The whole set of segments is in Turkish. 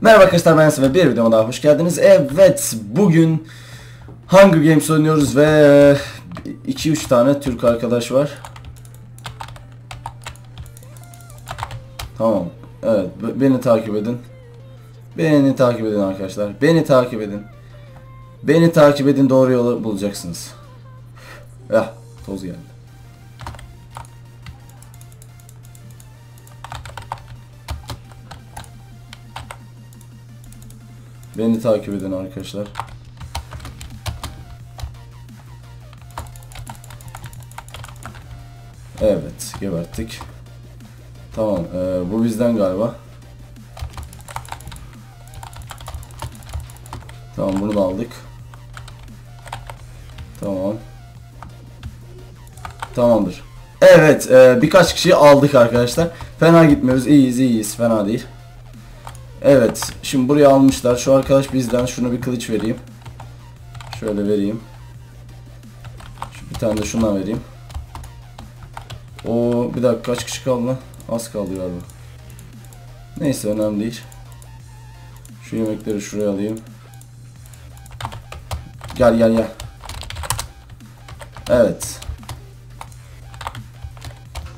Merhaba arkadaşlar ben Enes ve bir videoma daha hoş geldiniz. Evet bugün Hunger Games oynuyoruz ve 2-3 tane Türk arkadaş var. Tamam. Evet be- beni takip edin. Beni takip edin arkadaşlar. Beni takip edin. Beni takip edin doğru yolu bulacaksınız. Ya toz geldi. Beni takip edin arkadaşlar. Evet, geberttik. Tamam, e, bu bizden galiba. Tamam, bunu da aldık. Tamam. Tamamdır. Evet, e, birkaç kişiyi aldık arkadaşlar. Fena gitmiyoruz, iyiyiz, iyiyiz, fena değil. Evet. Şimdi buraya almışlar. Şu arkadaş bizden. Şunu bir kılıç vereyim. Şöyle vereyim. Şu bir tane de şuna vereyim. O bir dakika kaç kişi kaldı? Az kaldı galiba. Neyse önemli değil. Şu yemekleri şuraya alayım. Gel gel gel. Evet.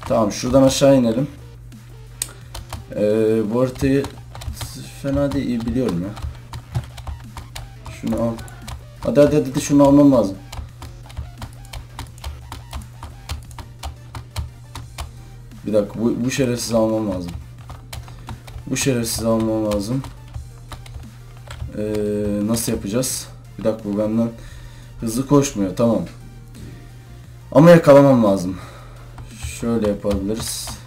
Tamam şuradan aşağı inelim. Ee, bu haritayı fena değil biliyorum ya. Şunu al. Hadi hadi hadi şunu almam lazım. Bir dakika bu, bu şerefsiz almam lazım. Bu şerefsiz almam lazım. Ee, nasıl yapacağız? Bir dakika bu benden hızlı koşmuyor tamam. Ama yakalamam lazım. Şöyle yapabiliriz.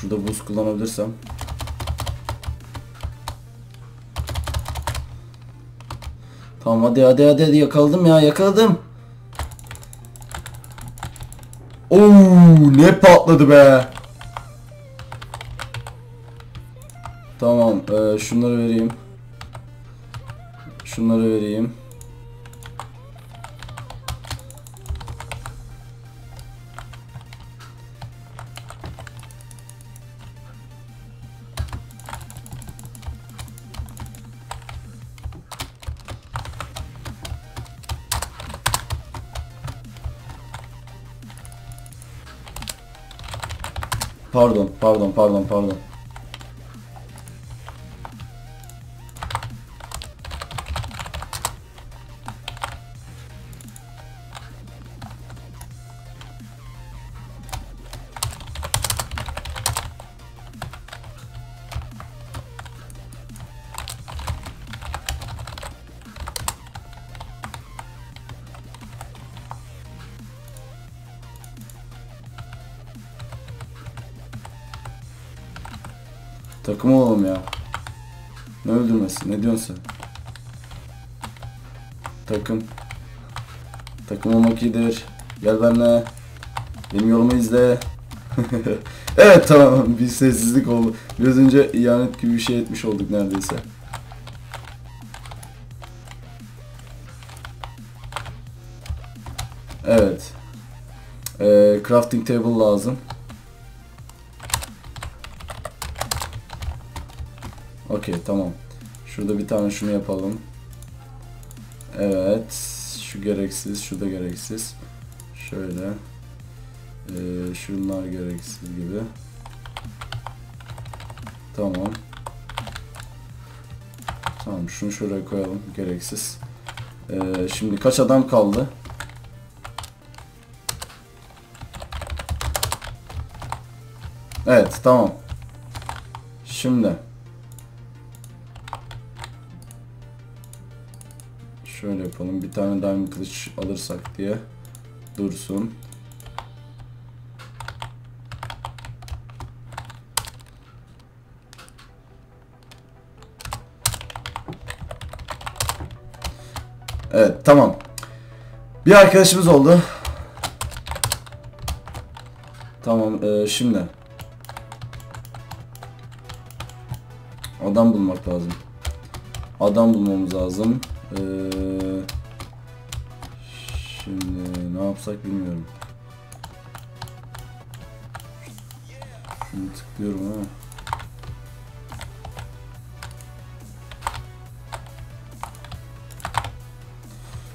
Şurada buz kullanabilirsem. Tamam hadi hadi hadi, hadi yakaladım ya yakaladım. Oo ne patladı be. Tamam e, şunları vereyim. Şunları vereyim. Pardon, pardon, pardon, pardon. Takım olalım ya. Ne öldürmesin? Ne diyorsun sen? Takım. Takım olmak iyidir. Gel benimle. Benim yolumu izle. evet tamam bir sessizlik oldu. Biraz önce ihanet gibi bir şey etmiş olduk neredeyse. Evet. Ee, crafting table lazım. Okey tamam. Şurada bir tane şunu yapalım. Evet. Şu gereksiz, şu da gereksiz. Şöyle. Ee, şunlar gereksiz gibi. Tamam. Tamam şunu şuraya koyalım. Gereksiz. Ee, şimdi kaç adam kaldı? Evet tamam. Şimdi. Şöyle yapalım. Bir tane diamond kılıç alırsak diye dursun. Evet tamam. Bir arkadaşımız oldu. Tamam e, şimdi. Adam bulmak lazım. Adam bulmamız lazım. Ee, şimdi ne yapsak bilmiyorum. Şunu tıklıyorum ama.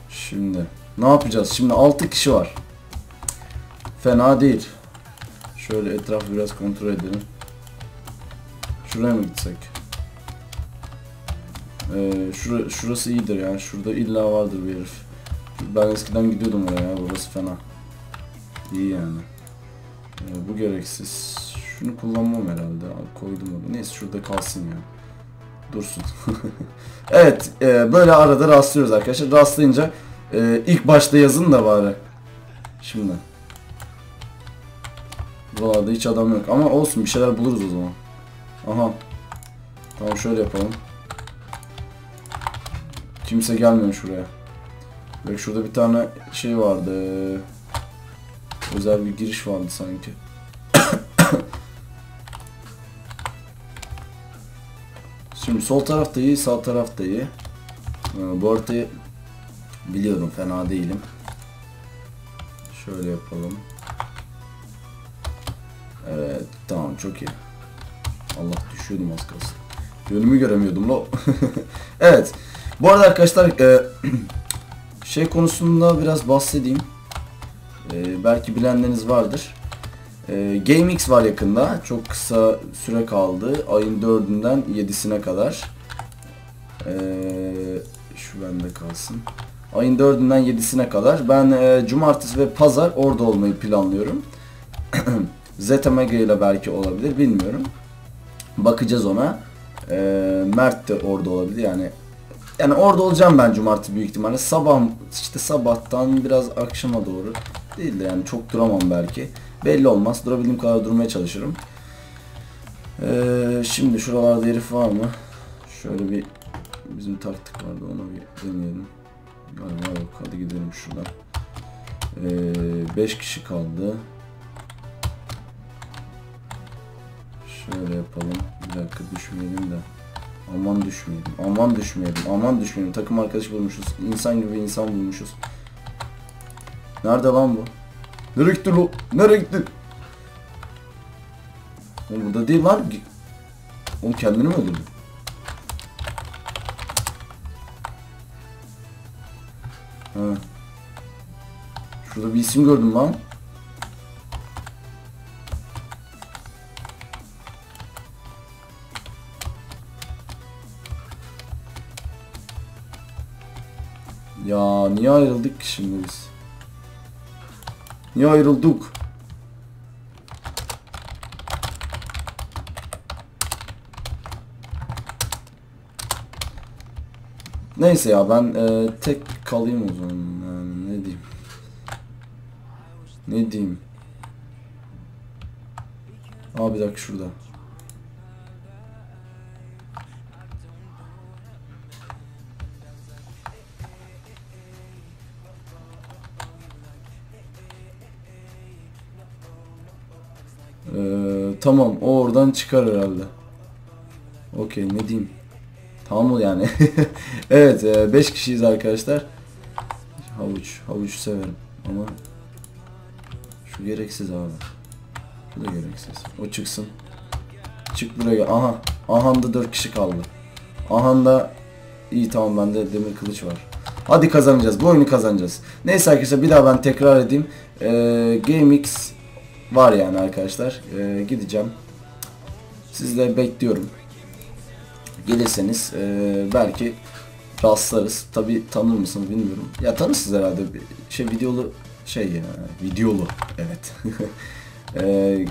Şimdi ne yapacağız? Şimdi 6 kişi var. Fena değil. Şöyle etrafı biraz kontrol edelim. Şuraya mı gitsek? Ee, şura, şurası iyidir yani. Şurada illa vardır bir herif. Ben eskiden gidiyordum oraya. ya, Burası fena. İyi yani. Ee, bu gereksiz. Şunu kullanmam herhalde. Al, Koydum onu. Neyse şurada kalsın ya. Dursun. evet. e, böyle arada rastlıyoruz arkadaşlar. Rastlayınca e, ilk başta yazın da bari. Şimdi. Buralarda hiç adam yok. Ama olsun bir şeyler buluruz o zaman. Aha. Tamam şöyle yapalım. Kimse gelmiyor şuraya. Bak şurada bir tane şey vardı. Özel bir giriş vardı sanki. Şimdi sol tarafta iyi, sağ tarafta iyi. Ee, bu haritayı biliyorum, fena değilim. Şöyle yapalım. Evet, tamam çok iyi. Allah düşüyordum az kalsın. Yönümü göremiyordum lo. evet. Bu arada arkadaşlar e, şey konusunda biraz bahsedeyim. E, belki bilenleriniz vardır. E, GameX var yakında. Çok kısa süre kaldı. Ayın 4'ünden 7'sine kadar. E, şu bende kalsın. Ayın 4'ünden 7'sine kadar. Ben e, cumartesi ve pazar orada olmayı planlıyorum. Zeta Mega ile belki olabilir bilmiyorum. Bakacağız ona. E, Mert de orada olabilir yani. Yani orada olacağım ben cumartesi büyük ihtimalle. Sabah işte sabahtan biraz akşama doğru değil de yani çok duramam belki. Belli olmaz. Durabildiğim kadar durmaya çalışırım. Ee, şimdi şuralarda herif var mı? Şöyle bir bizim taktik vardı onu bir deneyelim. Galiba yok. Hadi gidelim şuradan. 5 ee, kişi kaldı. Şöyle yapalım. Bir dakika düşmeyelim de. Aman düşmeyelim. Aman düşmeyelim. Aman düşmeyelim. Takım arkadaş bulmuşuz. İnsan gibi insan bulmuşuz. Nerede lan bu? Nereye gitti lo? Nereye gitti? Oğlum burada değil lan. Oğlum kendini mi öldürdü? Ha. Şurada bir isim gördüm lan. Ya niye ayrıldık ki şimdi biz? Niye ayrıldık? Neyse ya ben e, tek kalayım o zaman. Yani ne diyeyim? Ne diyeyim? Aa bir dakika şurada. Tamam o oradan çıkar herhalde. Okey ne diyeyim. Tamam mı yani? evet 5 e, kişiyiz arkadaşlar. Havuç. Havuç severim ama şu gereksiz abi. Bu da gereksiz. O çıksın. Çık buraya. Aha. Ahan'da 4 kişi kaldı. Ahan'da iyi tamam bende demir kılıç var. Hadi kazanacağız. Bu oyunu kazanacağız. Neyse arkadaşlar bir daha ben tekrar edeyim. Ee, GameX var yani arkadaşlar. Ee, gideceğim. Sizleri bekliyorum. Gelirseniz e, belki rastlarız. Tabi tanır mısınız bilmiyorum. Ya tanırsınız herhalde. Şey videolu şey ya videolu evet. e,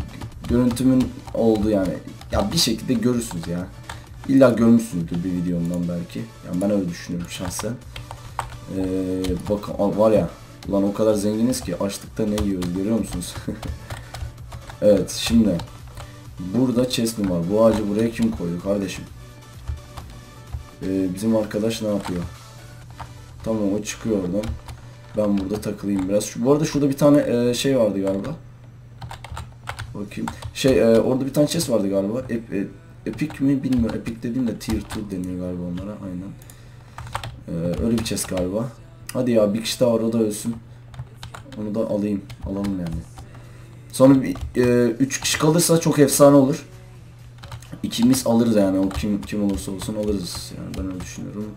görüntümün oldu yani. Ya bir şekilde görürsünüz ya. İlla görmüşsünüzdür bir videomdan belki. Yani ben öyle düşünüyorum şahsen. Ee, bakın var ya Ulan o kadar zenginiz ki açlıkta ne yiyoruz görüyor musunuz? evet şimdi burada chest mi var? Bu ağacı buraya kim koydu kardeşim? Ee, bizim arkadaş ne yapıyor? Tamam o çıkıyor oradan. Ben burada takılayım biraz. Bu arada şurada bir tane e, şey vardı galiba. Bakayım. Şey e, orada bir tane chest vardı galiba. Ep, e, epic mi bilmiyorum. Epic dediğim de tier 2 deniyor galiba onlara. Aynen. Ee, öyle bir chest galiba. Hadi ya bir kişi daha var o da ölsün. Onu da alayım. Alalım yani. Sonra bir, e, üç kişi kalırsa çok efsane olur. İkimiz alırız yani o kim kim olursa olsun alırız yani ben öyle düşünüyorum.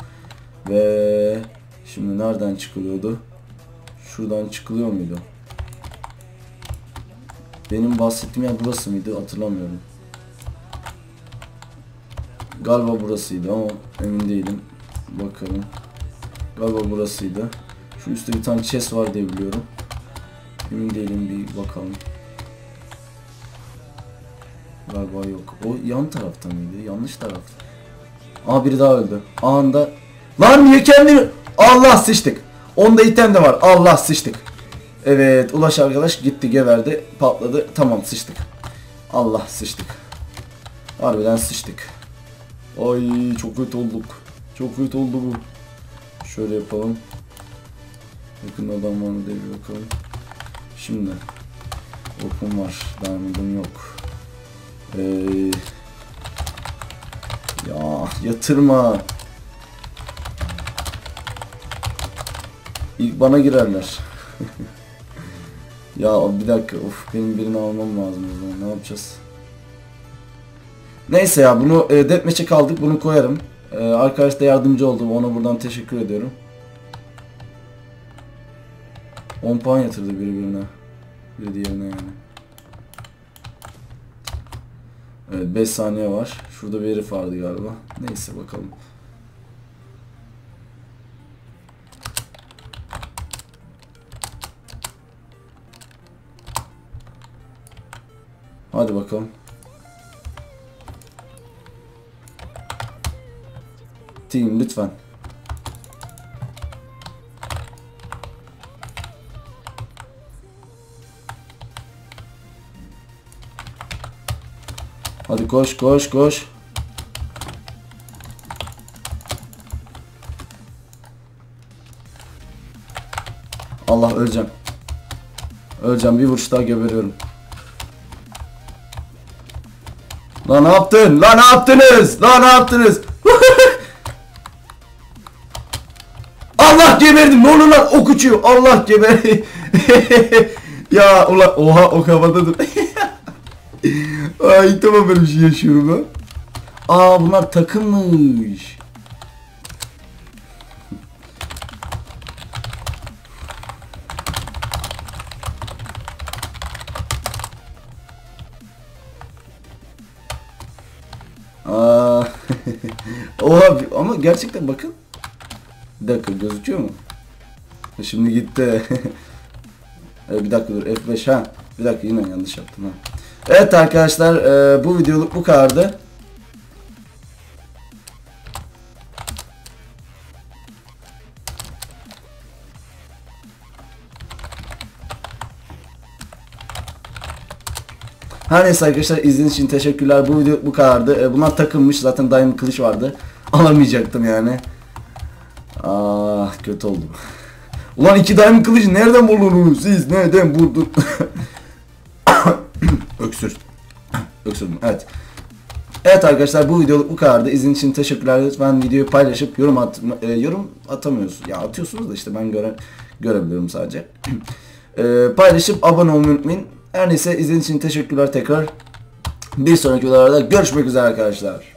Ve Şimdi nereden çıkılıyordu? Şuradan çıkılıyor muydu? Benim bahsettiğim yer burası mıydı hatırlamıyorum. Galiba burasıydı ama emin değilim. Bakalım. Galiba burasıydı. Şu üstte bir tane chest var diye biliyorum. Emin değilim bir bakalım. Galiba yok. O yan tarafta mıydı? Yanlış tarafta. Aa biri daha öldü. Anında. Lan niye kendini... Allah sıçtık. Onda item de var. Allah sıçtık. Evet Ulaş arkadaş gitti geverdi. Patladı. Tamam sıçtık. Allah sıçtık. Harbiden sıçtık. Ay çok kötü olduk. Çok kötü oldu bu. Şöyle yapalım. Yakın adam var mı diye bir bakalım. Şimdi. Okum var. Diamond'ım yok. Ee, ya yatırma. İlk bana girerler. ya bir dakika of benim birini almam lazım o zaman ne yapacağız? Neyse ya bunu e, deathmatch'e kaldık bunu koyarım. E, arkadaş da yardımcı oldu ona buradan teşekkür ediyorum. 10 puan yatırdı birbirine. Biri diğerine yani. Evet 5 saniye var. Şurada bir herif vardı galiba. Neyse bakalım. Hadi bakalım. Team lütfen. Hadi koş koş koş. Allah öleceğim. Öleceğim bir vuruş daha geberiyorum. Lan ne yaptın? Lan ne yaptınız? Lan ne yaptınız? Allah geberdim. Ne olur lan ok uçuyor. Allah geber. ya ulan oha o havadadır. Ay ilk defa böyle bir şey yaşıyorum lan. Aa bunlar takımmış. Aa. Oha ama gerçekten bakın. Bir dakika gözüküyor mu? Şimdi gitti. e, bir dakika dur F5 ha. Bir dakika yine yanlış yaptım ha. Evet arkadaşlar e, bu videoluk bu kadardı. Her neyse arkadaşlar izlediğiniz için teşekkürler. Bu video bu kadardı. E, bunlar takılmış. Zaten Diamond kılıç vardı. Alamayacaktım yani. Ah kötü oldum. Ulan iki Diamond kılıcı nereden buldunuz siz? Nereden buldun? Öksürdüm. Evet. Evet arkadaşlar bu videoluk bu kadardı. İzlediğiniz için teşekkürler. Lütfen videoyu paylaşıp yorum at e, yorum atamıyorsunuz. Ya atıyorsunuz da işte ben göre görebiliyorum sadece. e, paylaşıp abone olmayı unutmayın. Her neyse izlediğiniz için teşekkürler tekrar. Bir sonraki videolarda görüşmek üzere arkadaşlar.